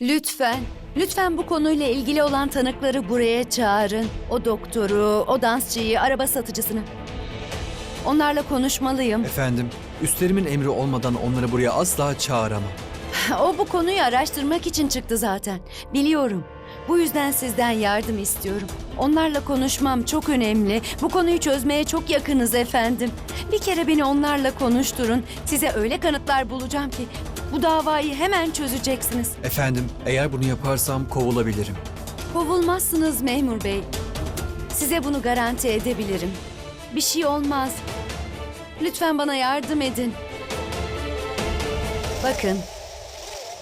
Lütfen, lütfen bu konuyla ilgili olan tanıkları buraya çağırın. O doktoru, o dansçıyı, araba satıcısını. Onlarla konuşmalıyım. Efendim, üstlerimin emri olmadan onları buraya asla çağıramam. O bu konuyu araştırmak için çıktı zaten. Biliyorum. Bu yüzden sizden yardım istiyorum. Onlarla konuşmam çok önemli. Bu konuyu çözmeye çok yakınız efendim. Bir kere beni onlarla konuşturun. Size öyle kanıtlar bulacağım ki bu davayı hemen çözeceksiniz. Efendim, eğer bunu yaparsam kovulabilirim. Kovulmazsınız memur bey. Size bunu garanti edebilirim. Bir şey olmaz. Lütfen bana yardım edin. Bakın.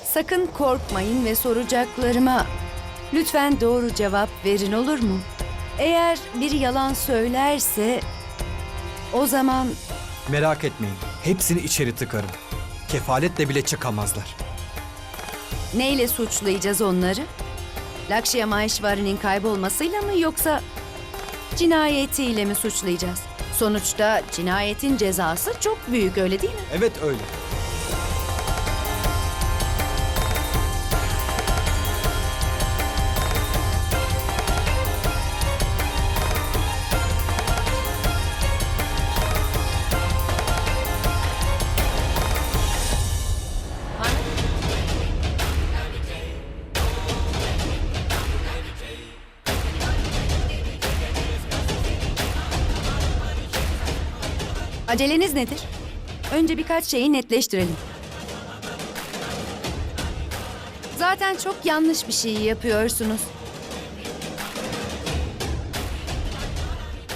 Sakın korkmayın ve soracaklarıma lütfen doğru cevap verin olur mu? Eğer biri yalan söylerse o zaman Merak etmeyin, hepsini içeri tıkarım. Kefaletle bile çıkamazlar. neyle suçlayacağız onları? Lakşya Maheshwari'nin kaybolmasıyla mı yoksa cinayetiyle mi suçlayacağız? Sonuçta cinayetin cezası çok büyük öyle değil mi? Evet öyle. Aceleniz nedir? Önce birkaç şeyi netleştirelim. Zaten çok yanlış bir şey yapıyorsunuz.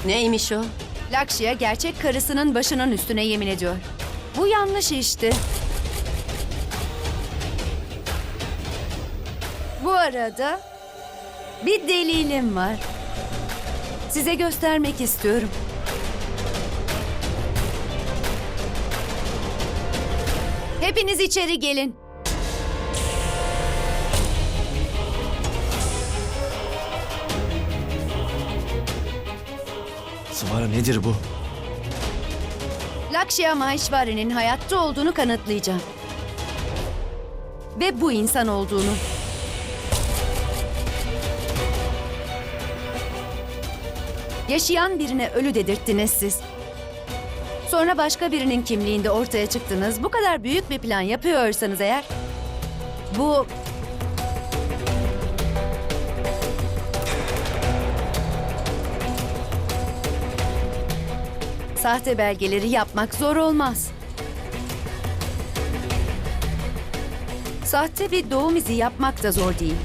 Neymiş o? Lakşya gerçek karısının başının üstüne yemin ediyor. Bu yanlış işte. Bu arada bir delilim var. Size göstermek istiyorum. Hepiniz içeri gelin. Sıvara nedir bu? Lakşya Maheshwari'nin hayatta olduğunu kanıtlayacağım. Ve bu insan olduğunu. Yaşayan birine ölü dedirttiniz siz. Sonra başka birinin kimliğinde ortaya çıktınız. Bu kadar büyük bir plan yapıyorsanız eğer... Bu... Sahte belgeleri yapmak zor olmaz. Sahte bir doğum izi yapmak da zor değil.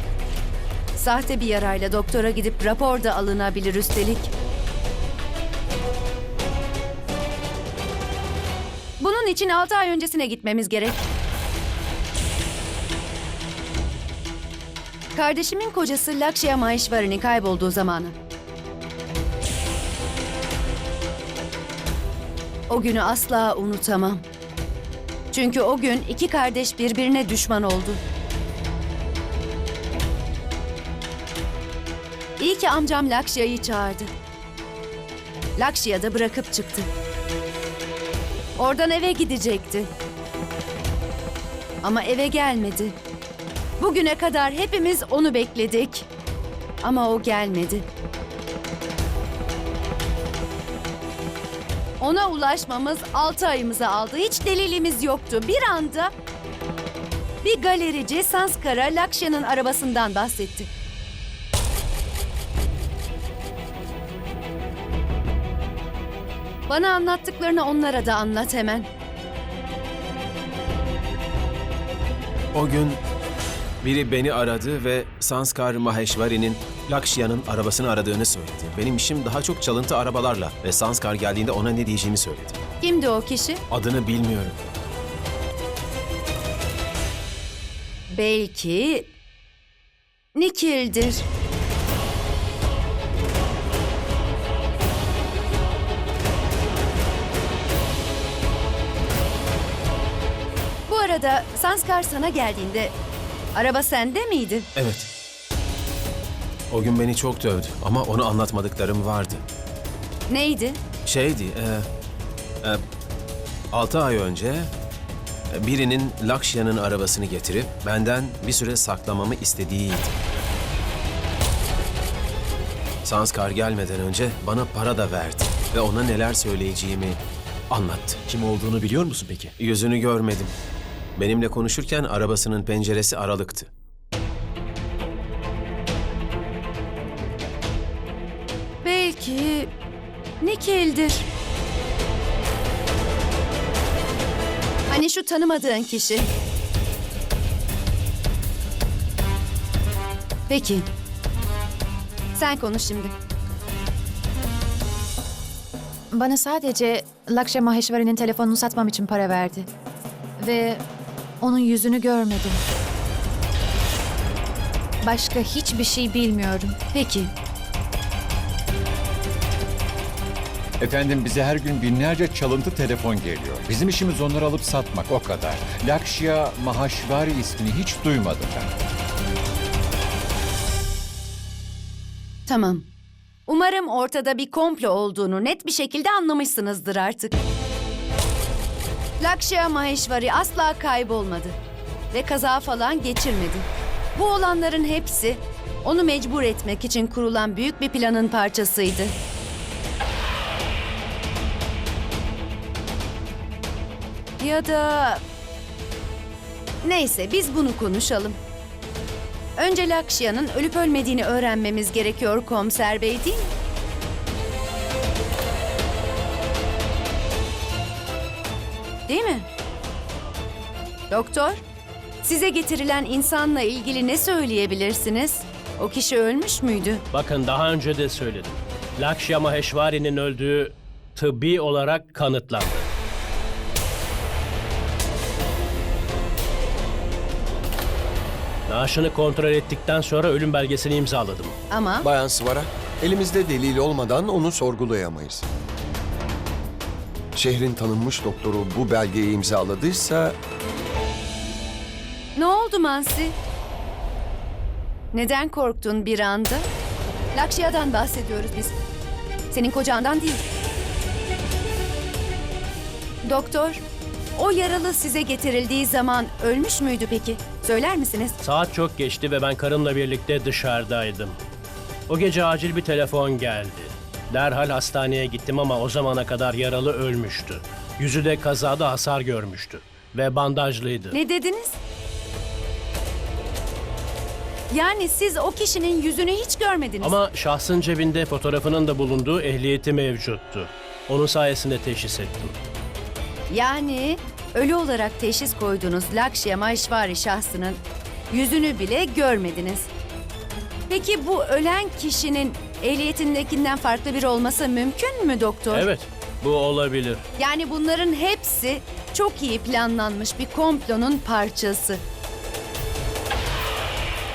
Sahte bir yarayla doktora gidip rapor da alınabilir üstelik. İçin 6 ay öncesine gitmemiz gerek. Kardeşimin kocası Lakshya Maheshwari'nin kaybolduğu zamanı. O günü asla unutamam. Çünkü o gün iki kardeş birbirine düşman oldu. İyi ki amcam Lakshya'yı çağırdı. Lakshya da bırakıp çıktı. Oradan eve gidecekti. Ama eve gelmedi. Bugüne kadar hepimiz onu bekledik. Ama o gelmedi. Ona ulaşmamız 6 ayımızı aldı. Hiç delilimiz yoktu. Bir anda bir galerici Sanskara Lakshya'nın arabasından bahsetti. Bana anlattıklarını onlara da anlat hemen. O gün biri beni aradı ve Sanskar Maheshwari'nin Lakshya'nın arabasını aradığını söyledi. Benim işim daha çok çalıntı arabalarla ve Sanskar geldiğinde ona ne diyeceğimi söyledi. Kimdi o kişi? Adını bilmiyorum. Belki Nikil'dir. Arada Sanskar sana geldiğinde araba sende miydi? Evet. O gün beni çok dövdü ama onu anlatmadıklarım vardı. Neydi? Şeydi, e, e, 6 ay önce birinin Lakshya'nın arabasını getirip benden bir süre saklamamı istediğiydi. Sanskar gelmeden önce bana para da verdi ve ona neler söyleyeceğimi anlattı. Kim olduğunu biliyor musun peki? Yüzünü görmedim. Benimle konuşurken arabasının penceresi aralıktı. Belki Nikil'dir. Hani şu tanımadığın kişi. Peki. Sen konuş şimdi. Bana sadece Lakşya Maheshwari'nin telefonunu satmam için para verdi. Ve onun yüzünü görmedim. Başka hiçbir şey bilmiyorum. Peki. Efendim bize her gün binlerce çalıntı telefon geliyor. Bizim işimiz onları alıp satmak o kadar. Lakshya Mahashvari ismini hiç duymadım ben. Tamam. Umarım ortada bir komplo olduğunu net bir şekilde anlamışsınızdır artık. Lakshya Maheshwari asla kaybolmadı ve kaza falan geçirmedi. Bu olanların hepsi onu mecbur etmek için kurulan büyük bir planın parçasıydı. Ya da neyse biz bunu konuşalım. Önce Lakshya'nın ölüp ölmediğini öğrenmemiz gerekiyor komiser bey değil mi? Değil mi? Doktor, size getirilen insanla ilgili ne söyleyebilirsiniz? O kişi ölmüş müydü? Bakın daha önce de söyledim. Lakshya Maheshwari'nin öldüğü tıbbi olarak kanıtlandı. Naaşını kontrol ettikten sonra ölüm belgesini imzaladım. Ama Bayan Svara, elimizde delil olmadan onu sorgulayamayız. Şehrin tanınmış doktoru bu belgeyi imzaladıysa ne oldu Mansi? Neden korktun bir anda? Lakshya'dan bahsediyoruz biz. Senin kocandan değil. Doktor, o yaralı size getirildiği zaman ölmüş müydü peki? Söyler misiniz? Saat çok geçti ve ben karımla birlikte dışarıdaydım. O gece acil bir telefon geldi. Derhal hastaneye gittim ama o zamana kadar yaralı ölmüştü. Yüzü de kazada hasar görmüştü ve bandajlıydı. Ne dediniz? Yani siz o kişinin yüzünü hiç görmediniz. Ama şahsın cebinde fotoğrafının da bulunduğu ehliyeti mevcuttu. Onun sayesinde teşhis ettim. Yani ölü olarak teşhis koyduğunuz Lakshya Maheshwari şahsının yüzünü bile görmediniz. Peki bu ölen kişinin ehliyetindekinden farklı biri olması mümkün mü doktor? Evet, bu olabilir. Yani bunların hepsi çok iyi planlanmış bir komplonun parçası.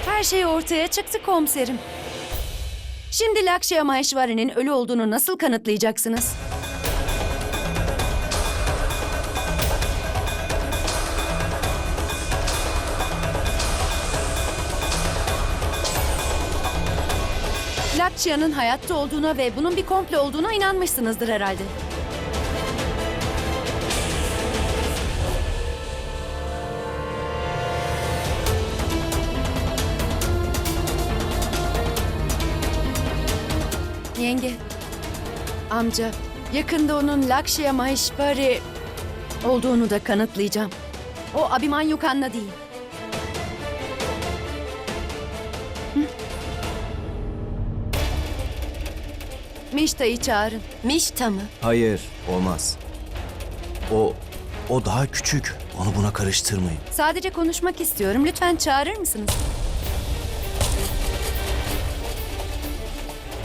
Her şey ortaya çıktı komiserim. Şimdi Lakshya Maheshwari'nin ölü olduğunu nasıl kanıtlayacaksınız? Lakshya'nın hayatta olduğuna ve bunun bir komplo olduğuna inanmışsınızdır herhalde. Yenge, amca, yakında onun Lakshya Maheshwari olduğunu da kanıtlayacağım. O Abhimanyu Kanna değil. Mişta'yı çağırın. Mişta mı? Hayır, olmaz. O, o daha küçük. Onu buna karıştırmayın. Sadece konuşmak istiyorum. Lütfen çağırır mısınız?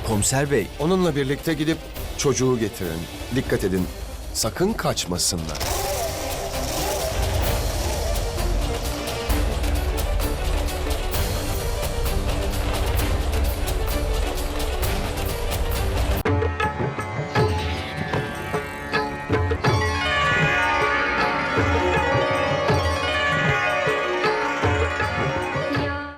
Komiser bey, onunla birlikte gidip çocuğu getirin. Dikkat edin, sakın kaçmasınlar.